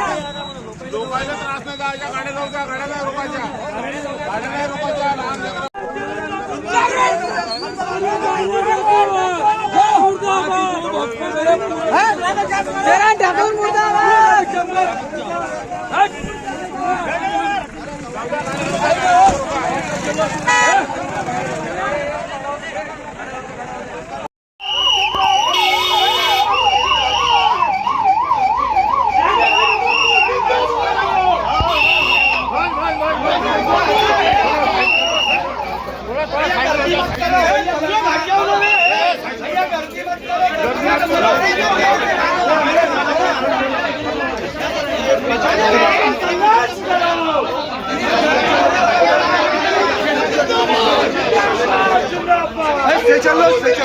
लोकांना त्रास नाही द्यायच्या गाड्या जाऊ द्या गाड्या नाही रोकायच्या गाड्या नाही रोकायच्या लहान लेकरं- Seçerler seçer.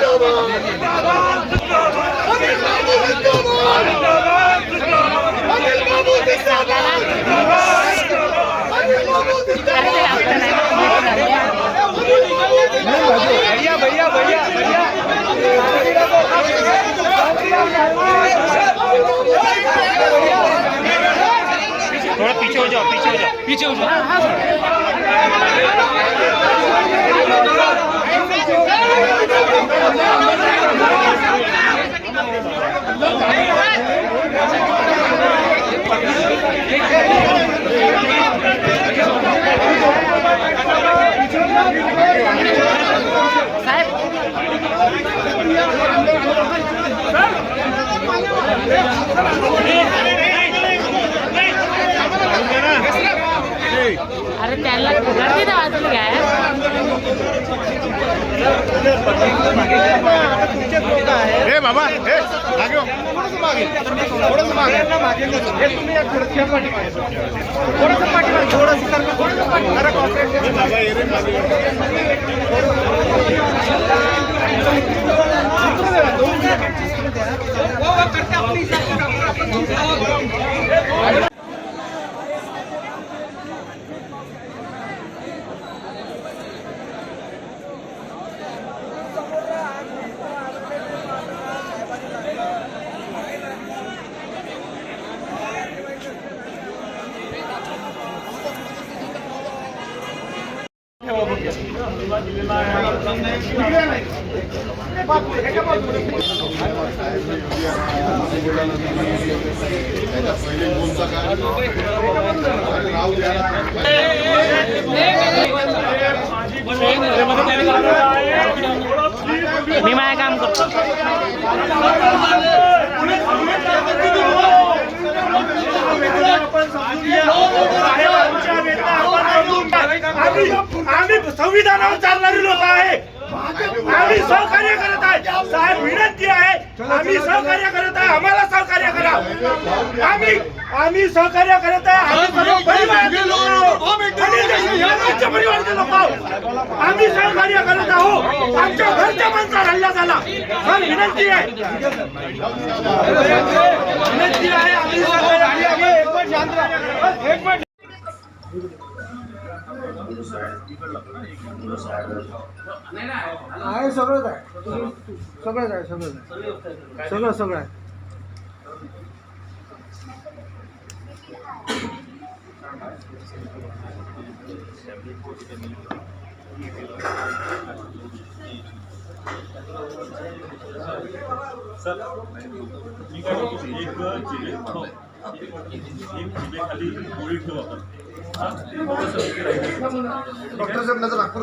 Come on. अरे त्यांना गर्दी ना वाजून घ्या ए बाबा ए मागे हो. थोडंसं मागे थोडंसं मागे हे तुम्ही या थोडंसं पाठीमागे. थोडंसं पाठीमागे, थोडंसं सरका, थोडंसं cooperate करा. बाबा, ये रे मागे. मी माझं काम करतो. आम्ही आम्ही संविधानावर चालणारी लोक आहे. आम्ही सहकार्य करत आहे. साहेब विनंती आहे. आम्ही सहकार्य करत आहे. आम्हाला सहकार्य करा. आम्ही आम्ही सहकार्य करत आहे. आम्ही परिवाराचे लोक राज्य लोक. आम्ही सहकार्य करत आहोत. आमच्या घरच्या माणसावर हल्ला झाला. सर विनंती आहे. विनंती आहे. आम्ही आहे सगळंच आहे. सगळंच आहे सगळंच आहे. सगळं सगळं आहे. मी काय म्हणतो, एक जिभे हो. एक जिभेखाली गोळी ठेवू आपण. हा? डॉक्टर साहेब नजर नागपूर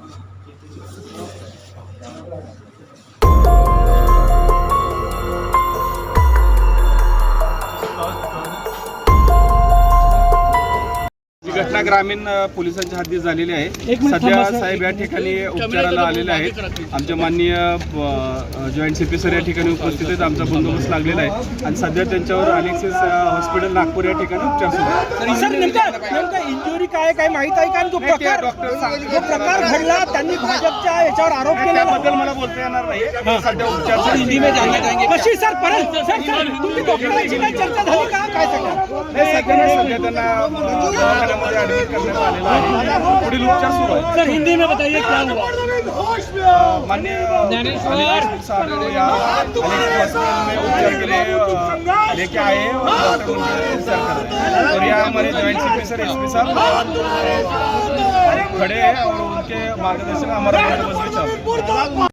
ग्रामीण पोलिसांच्या हद्दीत झालेली आहे. सध्या साहेब या ठिकाणी उपचाराला आलेले आहेत. आमच्या माननीय जॉईंट सी पी सर या ठिकाणी उपस्थित आहेत. आमचा बंदोबस्त लागलेला आहे. आणि सध्या त्यांच्यावर अलेक्सिस हॉस्पिटल नागपूर या ठिकाणी उपचार सुरू आहेत. सर नेमका नेमका इंजुरी काय काय माहीत आहे का? आणि तो नाही, ते प्रकार घडला त्यांनी भाजपच्या याच्यावर आरोप केलेला त्याबद्दल मला बोलता येणार नाही. सध्या उपचार. कशी सर परत तुमची डॉक्टरांची चर्चा झाली का? काय सांगा सध्या त्यांना करण्यात आलेलं आहे पुढील उपचार सुरू आहे सर हिंदी में बताइए क्या हुआ? यहाँ अलेक्स हॉस्पिटल में उपचार के लिए अ, लेके आए और डॉक्टर उनके उपचार कर रहे हैं। और यहाँ हमारे joint secretary sir S P साहब अ, खड़े हैं और उनके मार्गदर्शन हमारा चल